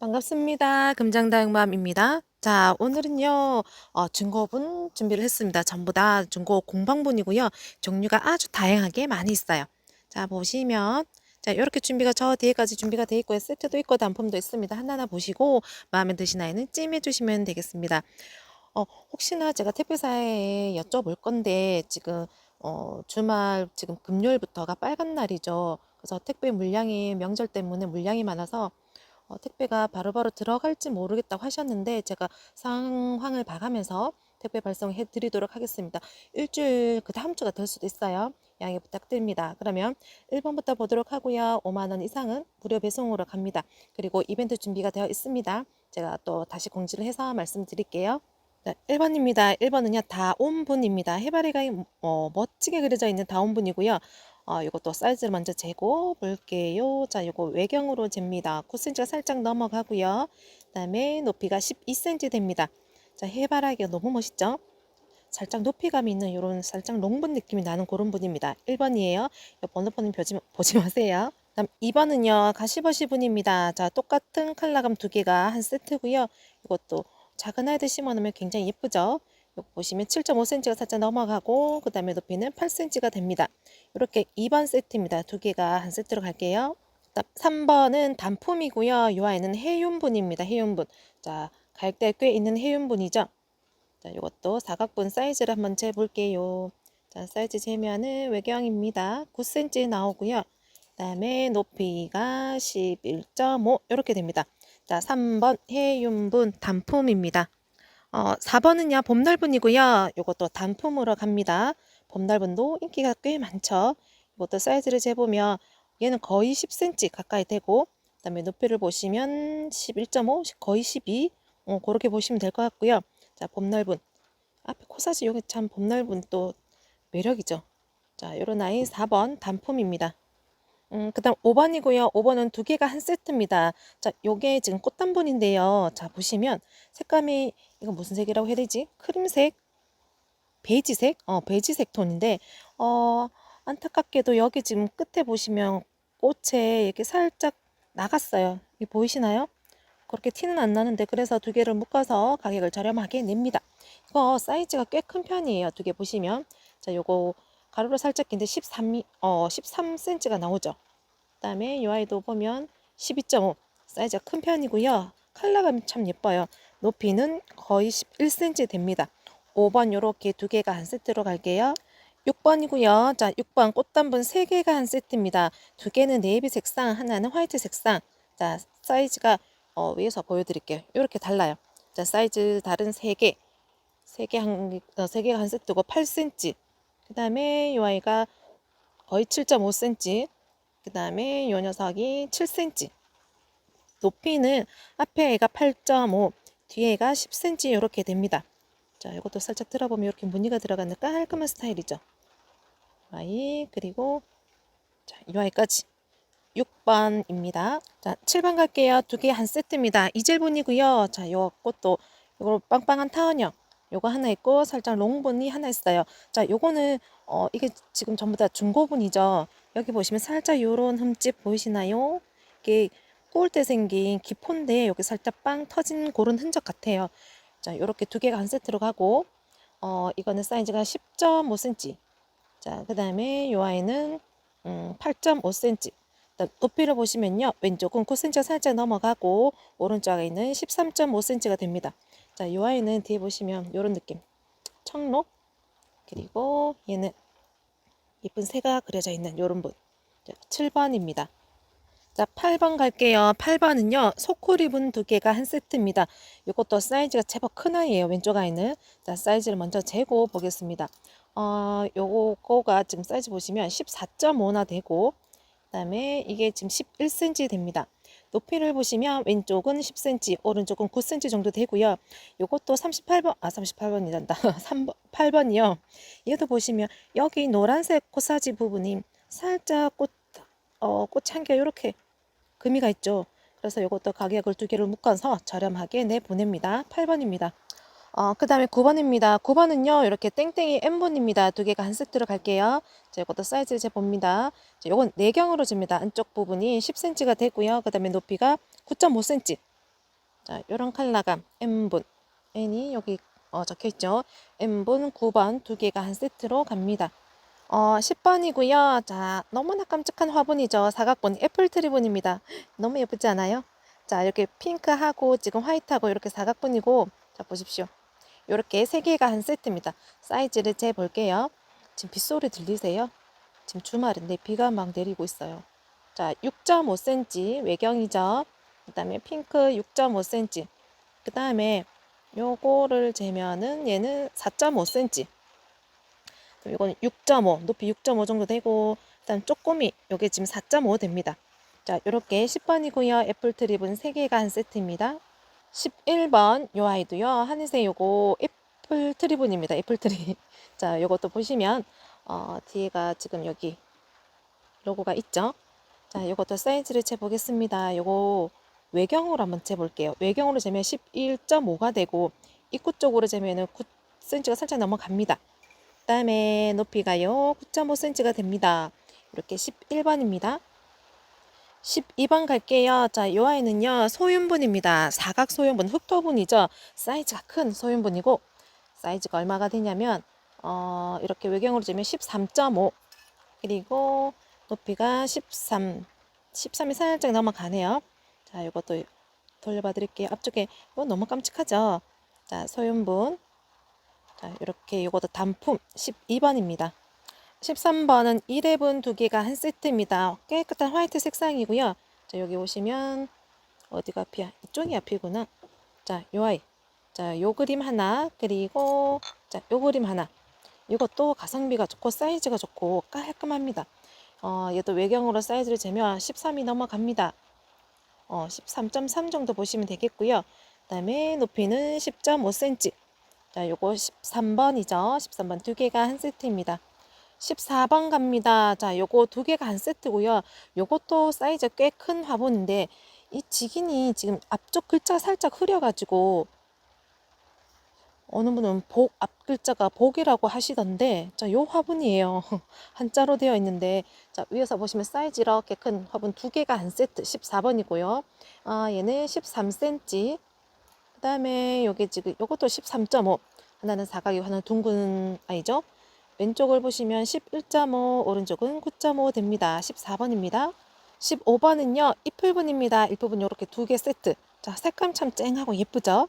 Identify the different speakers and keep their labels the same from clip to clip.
Speaker 1: 반갑습니다. 금장다육맘입니다. 자, 오늘은요, 어, 중고분 준비를 했습니다. 전부 다 중고 공방분이고요. 종류가 아주 다양하게 많이 있어요. 자, 보시면, 자, 이렇게 준비가 저 뒤에까지 준비가 돼 있고요. 세트도 있고 단품도 있습니다. 하나하나 보시고 마음에 드신 아이는 찜해 주시면 되겠습니다. 어, 혹시나 제가 택배사에 여쭤볼 건데 지금 어, 주말 지금 금요일부터가 빨간 날이죠. 그래서 택배 물량이 명절 때문에 물량이 많아서 어, 택배가 바로 바로 들어갈지 모르겠다고 하셨는데 제가 상황을 봐가면서 택배 발송해 드리도록 하겠습니다. 일주일 그 다음 주가 될 수도 있어요. 양해 부탁드립니다. 그러면 1번부터 보도록 하고요. 5만 원 이상은 무료 배송으로 갑니다. 그리고 이벤트 준비가 되어 있습니다. 제가 또 다시 공지를 해서 말씀드릴게요. 네, 1번입니다. 1번은요, 다온분입니다. 해바리가 어, 멋지게 그려져 있는 다온분이고요. 어, 이것도 사이즈를 먼저 재고 볼게요. 자, 이거 외경으로 잽니다. 9cm가 살짝 넘어가고요. 그 다음에 높이가 12cm 됩니다. 자, 해바라기가 너무 멋있죠? 살짝 높이감이 있는 이런 살짝 롱분 느낌이 나는 그런 분입니다. 1번이에요. 번호표는 보지, 보지 마세요. 다음 2번은요. 가시버시 분입니다. 자, 똑같은 컬러감 두 개가 한 세트고요. 이것도 작은 아이들 심어놓으면 굉장히 예쁘죠? 보시면 7.5cm가 살짝 넘어가고 그 다음에 높이는 8cm가 됩니다. 이렇게 2번 세트입니다. 두 개가 한 세트로 갈게요. 3번은 단품이고요. 이 아이는 해윤분입니다. 해윤분. 자, 가격대 꽤 있는 해윤분이죠. 자, 이것도 사각분 사이즈를 한번 재볼게요. 자, 사이즈 재면은 외경입니다. 9cm 나오고요. 그 다음에 높이가 11.5 이렇게 됩니다. 자, 3번 해윤분 단품입니다. 어, 4번은요, 봄날분이고요. 이것도 단품으로 갑니다. 봄날분도 인기가 꽤 많죠. 이것도 사이즈를 재보면 얘는 거의 10cm 가까이 되고 그 다음에 높이를 보시면 11.5, 거의 12 어, 그렇게 보시면 될 것 같고요. 자, 봄날분 앞에 코사지 여기 참 봄날분 또 매력이죠. 자, 요런 아이 4번 단품입니다. 음, 그 다음 5번이고요. 5번은 두 개가 한 세트입니다. 자, 요게 지금 꽃단분인데요. 자, 보시면 색감이, 이거 무슨 색이라고 해야 되지? 크림색? 베이지색? 어, 베이지색 톤인데, 어, 안타깝게도 여기 지금 끝에 보시면 꽃에 이렇게 살짝 나갔어요. 이 보이시나요? 그렇게 티는 안 나는데, 그래서 두 개를 묶어서 가격을 저렴하게 냅니다. 이거 사이즈가 꽤 큰 편이에요. 두 개 보시면. 자, 요거 가로로 살짝 긴데 13, 어, 13cm가 나오죠. 그 다음에 이 아이도 보면 12.5 사이즈가 큰 편이고요. 컬러감이 참 예뻐요. 높이는 거의 11cm 됩니다. 5번 요렇게 두 개가 한 세트로 갈게요. 6번이고요. 자, 6번 꽃단분 3개가 한 세트입니다. 두 개는 네이비 색상, 하나는 화이트 색상. 자, 사이즈가 어, 위에서 보여드릴게요. 이렇게 달라요. 자, 사이즈 다른 3개. 3개 한, 어, 3개가 한 세트고 8cm. 그 다음에 이 아이가 거의 7.5cm. 그 다음에 이 녀석이 7cm. 높이는 앞에 애가 8.5, 뒤에 애가 10cm 이렇게 됩니다. 자, 이것도 살짝 들어보면 이렇게 무늬가 들어가는 깔끔한 스타일이죠. 아이, 그리고 자, 이 아이까지. 6번입니다. 자, 7번 갈게요. 두 개 한 세트입니다. 이젤분이고요. 자, 요 꽃도 이거 빵빵한 타원형. 요거 하나 있고 살짝 롱분이 하나 있어요. 자, 요거는 어 이게 지금 전부 다 중고분이죠. 여기 보시면 살짝 요런 흠집 보이시나요? 이게 꼬울 때 생긴 기포인데 여기 살짝 빵 터진 그런 흔적 같아요. 자, 요렇게 두 개가 한 세트로 가고 어 이거는 사이즈가 10.5cm. 자, 그다음에 요 아이는 음, 8.5cm. 높이를 보시면요. 왼쪽은 9cm 살짝 넘어가고 오른쪽 아이는 13.5cm가 됩니다. 자, 이 아이는 뒤에 보시면 이런 느낌. 청록 그리고 얘는 예쁜 새가 그려져 있는 이런 분. 7번입니다. 자, 8번 갈게요. 8번은요, 소쿠리분 두 개가 한 세트입니다. 이것도 사이즈가 제법 큰 아이예요. 왼쪽 아이는. 자, 사이즈를 먼저 재고 보겠습니다. 어, 요거가 지금 사이즈 보시면 14.5나 되고, 그 다음에 이게 지금 11cm 됩니다. 높이를 보시면 왼쪽은 10cm, 오른쪽은 9cm 정도 되고요. 이것도 38번, 아 38번이란다. 3번, 8번이요. 얘도 보시면 여기 노란색 코사지 부분이 살짝 꽃, 어, 꽃향기가 이렇게 금이가 있죠. 그래서 이것도 가격을 두 개를 묶어서 저렴하게 내보냅니다. 8번입니다. 어, 그 다음에 9번입니다. 9번은요, 이렇게 땡땡이 M번입니다. 두 개가 한 세트로 갈게요. 자, 이것도 사이즈를 재봅니다. 자, 이건 내경으로 줍니다. 안쪽 부분이 10cm가 되고요. 그 다음에 높이가 9.5cm. 자, 요런 컬러감 M분. N이 여기 어, 적혀 있죠. M분 9번 두 개가 한 세트로 갑니다. 어, 10번이고요. 자, 너무나 깜찍한 화분이죠. 사각분 애플트리분입니다. 너무 예쁘지 않아요? 자, 이렇게 핑크하고 지금 화이트하고 이렇게 사각분이고 자, 보십시오. 이렇게 세 개가 한 세트입니다. 사이즈를 재 볼게요. 지금 빗소리 들리세요? 지금 주말인데 비가 막 내리고 있어요. 자, 6.5cm 외경이죠. 그 다음에 핑크 6.5cm. 그 다음에 요거를 재면은 얘는 4.5cm. 그럼 이거는 6.5, 높이 6.5 정도 되고, 일단 쪼꼬미, 요게 지금 4.5 됩니다. 자, 요렇게 10번이고요. 애플 트립은 3개가 한 세트입니다. 11번 요 아이도요. 하늘색 요거 애플 트리븐입니다. 애플 트리. 자, 요것도 보시면 어, 뒤에가 지금 여기 로고가 있죠. 자, 요것도 사이즈를 재 보겠습니다. 요거 외경으로 한번 재 볼게요. 외경으로 재면 11.5가 되고 입구 쪽으로 재면은 9cm가 살짝 넘어갑니다. 그다음에 높이가요. 9.5cm가 됩니다. 이렇게 11번입니다. 12번 갈게요. 자, 요 아이는요, 소윤분입니다. 사각 소윤분, 흑토분이죠. 사이즈가 큰 소윤분이고, 사이즈가 얼마가 되냐면, 어, 이렇게 외경으로 재면 13.5, 그리고 높이가 13, 13이 살짝 넘어가네요. 자, 요것도 돌려봐 드릴게요. 앞쪽에, 이건 너무 깜찍하죠? 자, 소윤분. 자, 이렇게 요것도 단품 12번입니다. 13번은 1랩은 두 개가 한 세트입니다. 깨끗한 화이트 색상이고요. 자, 여기 오시면 어디가 앞이야? 이쪽이 앞이구나. 자, 요 아이. 자, 요 그림 하나, 그리고 자, 요 그림 하나. 이것도 가성비가 좋고 사이즈가 좋고 깔끔합니다. 어, 얘도 외경으로 사이즈를 재면 13이 넘어갑니다. 어, 13.3 정도 보시면 되겠고요. 그다음에 높이는 10.5cm. 자, 요거 13번이죠. 13번 두 개가 한 세트입니다. 14번 갑니다. 자, 요거 두 개가 한 세트고요. 요것도 사이즈 꽤 큰 화분인데 이 직인이 지금 앞쪽 글자가 살짝 흐려가지고 어느 분은 복, 앞 글자가 복이라고 하시던데 자, 요 화분이에요. 한자로 되어 있는데 자, 위에서 보시면 사이즈 이렇게 큰 화분 두 개가 한 세트 14번이고요. 아, 얘는 13cm. 그 다음에 여기 지금 요것도 13.5. 하나는 사각이고 하나는 둥근 아이죠. 왼쪽을 보시면 11.5, 오른쪽은 9.5 됩니다. 14번입니다. 15번은요, 잎부분입니다. 잎부분 이렇게 두 개 세트. 자, 색감 참 쨍하고 예쁘죠?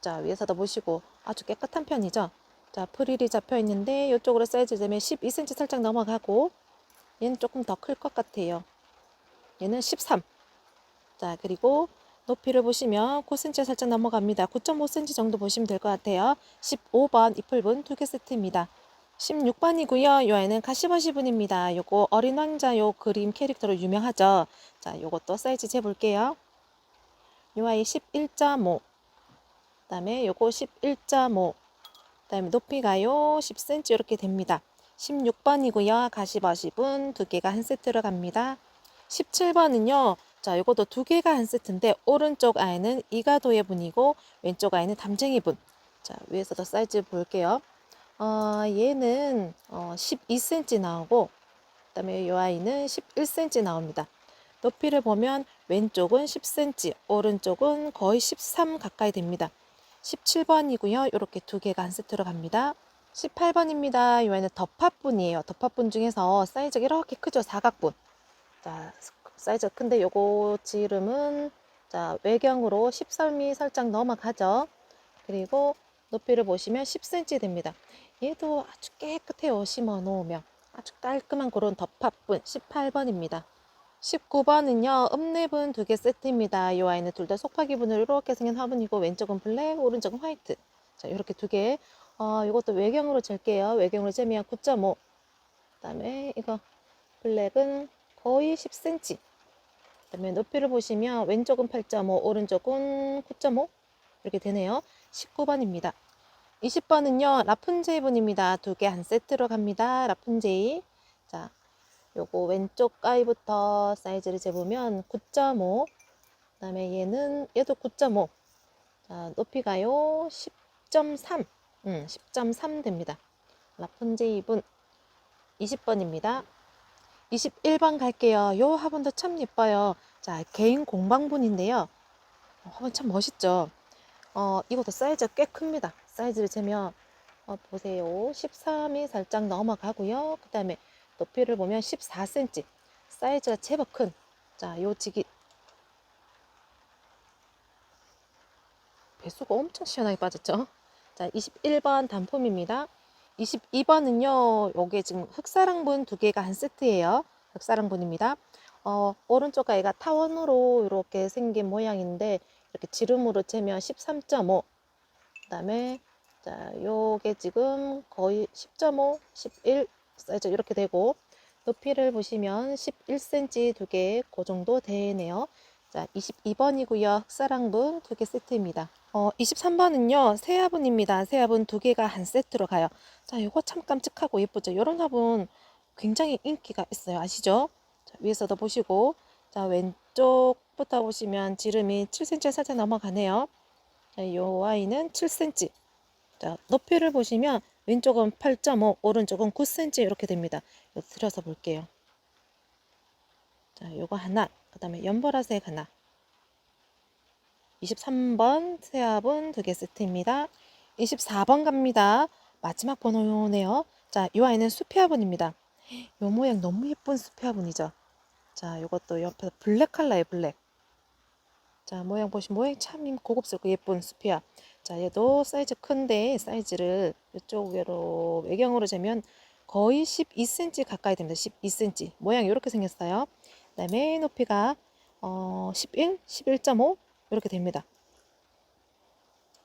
Speaker 1: 자, 위에서도 보시고 아주 깨끗한 편이죠? 자, 프릴이 잡혀 있는데 이쪽으로 사이즈 되면 12cm 살짝 넘어가고 얘는 조금 더 클 것 같아요. 얘는 13. 자, 그리고 높이를 보시면 9cm 살짝 넘어갑니다. 9.5cm 정도 보시면 될 것 같아요. 15번 잎풀분 두 개 세트입니다. 16번이고요. 요 아이는 가시버시 분입니다. 요거 어린 왕자 요 그림 캐릭터로 유명하죠. 자, 요것도 사이즈 재볼게요. 요 아이 11.5. 그 다음에 요거 11.5. 그 다음에 높이가요 10cm 이렇게 됩니다. 16번이고요. 가시버시 분 두 개가 한 세트로 갑니다. 17번은요. 자, 요것도 두 개가 한 세트인데 오른쪽 아이는 이가도의 분이고 왼쪽 아이는 담쟁이 분. 자, 위에서도 사이즈 볼게요. 어, 얘는 어, 12cm 나오고 그다음에 이 아이는 11cm 나옵니다. 높이를 보면 왼쪽은 10cm, 오른쪽은 거의 13 가까이 됩니다. 17번이고요. 이렇게 두 개가 한 세트로 갑니다. 18번입니다. 이 아이는 덮합분이에요. 덮합분 중에서 사이즈가 이렇게 크죠. 사각분. 자, 사이즈가 큰데 요거 지름은 자, 외경으로 13이 살짝 넘어가죠. 그리고 높이를 보시면 10cm 됩니다. 얘도 아주 깨끗해요. 심어 놓으면. 아주 깔끔한 그런 덮합분 18번입니다. 19번은요. 읍랩은 두개 세트입니다. 이 아이는 둘 다 속파기 분으로 이렇게 생긴 화분이고 왼쪽은 블랙, 오른쪽은 화이트. 자, 이렇게 두 개. 어, 이것도 외경으로 잴게요. 외경으로 재면 9.5. 그다음에 이거 블랙은 거의 10cm. 그다음에 높이를 보시면 왼쪽은 8.5, 오른쪽은 9.5 이렇게 되네요. 19번입니다. 20번은요, 라푼제이 분입니다. 두 개 한 세트로 갑니다. 라푼제이. 자, 요거 왼쪽 아이부터 사이즈를 재보면 9.5. 그 다음에 얘는, 얘도 9.5. 자, 높이가요, 10.3. 음, 10.3 됩니다. 라푼제이 분. 20번입니다. 21번 갈게요. 요 화분도 참 예뻐요. 자, 개인 공방분인데요. 어, 화분 참 멋있죠? 어, 이것도 사이즈가 꽤 큽니다. 사이즈를 재면 어, 보세요. 13이 살짝 넘어가고요. 그 다음에 높이를 보면 14cm. 사이즈가 제법 큰. 자, 요 지기 배수가 엄청 시원하게 빠졌죠? 자, 21번 단품입니다. 22번은요, 요게 지금 흑사랑분 두 개가 한 세트예요. 흑사랑분입니다. 어, 오른쪽 아이가 타원으로 이렇게 생긴 모양인데, 이렇게 지름으로 재면 13.5. 그 다음에, 자, 요게 지금 거의 10.5, 11 사이즈 이렇게 되고, 높이를 보시면 11cm 두 개, 그 정도 되네요. 자, 22번이고요. 흑사랑분 두 개 세트입니다. 어, 23번은요, 새 화분입니다. 새 화분 두 개가 한 세트로 가요. 자, 요거 참 깜찍하고 예쁘죠? 이런 화분 굉장히 인기가 있어요. 아시죠? 자, 위에서도 보시고, 자, 왼쪽부터 보시면 지름이 7cm 살짝 넘어가네요. 자, 요 아이는 7cm. 자, 높이를 보시면 왼쪽은 8.5, 오른쪽은 9cm 이렇게 됩니다. 요 들여서 볼게요. 자, 요거 하나, 그 다음에 연보라색 하나. 23번 새합은 두 개 세트입니다. 24번 갑니다. 마지막 번호네요. 자, 이 아이는 수피화분입니다. 요 모양 너무 예쁜 수피화분이죠. 자, 요것도 옆에 블랙 컬러의 블랙. 자, 모양 보시면 모양이 참 고급스럽고 예쁜 수피화. 자, 얘도 사이즈 큰데 사이즈를 이쪽으로 외경으로 재면 거의 12cm 가까이 됩니다. 12cm. 모양이 이렇게 생겼어요. 그 다음에 높이가 어, 11, 11.5 이렇게 됩니다.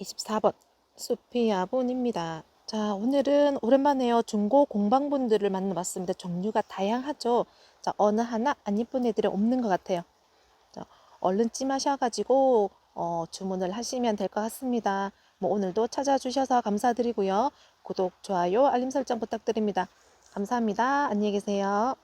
Speaker 1: 24번 수피아본입니다. 자, 오늘은 오랜만에요. 중고 공방분들을 만나봤습니다. 종류가 다양하죠. 자, 어느 하나 안 예쁜 애들이 없는 것 같아요. 자, 얼른 찜하셔가지고 어, 주문을 하시면 될 것 같습니다. 뭐 오늘도 찾아주셔서 감사드리고요. 구독, 좋아요, 알림 설정 부탁드립니다. 감사합니다. 안녕히 계세요.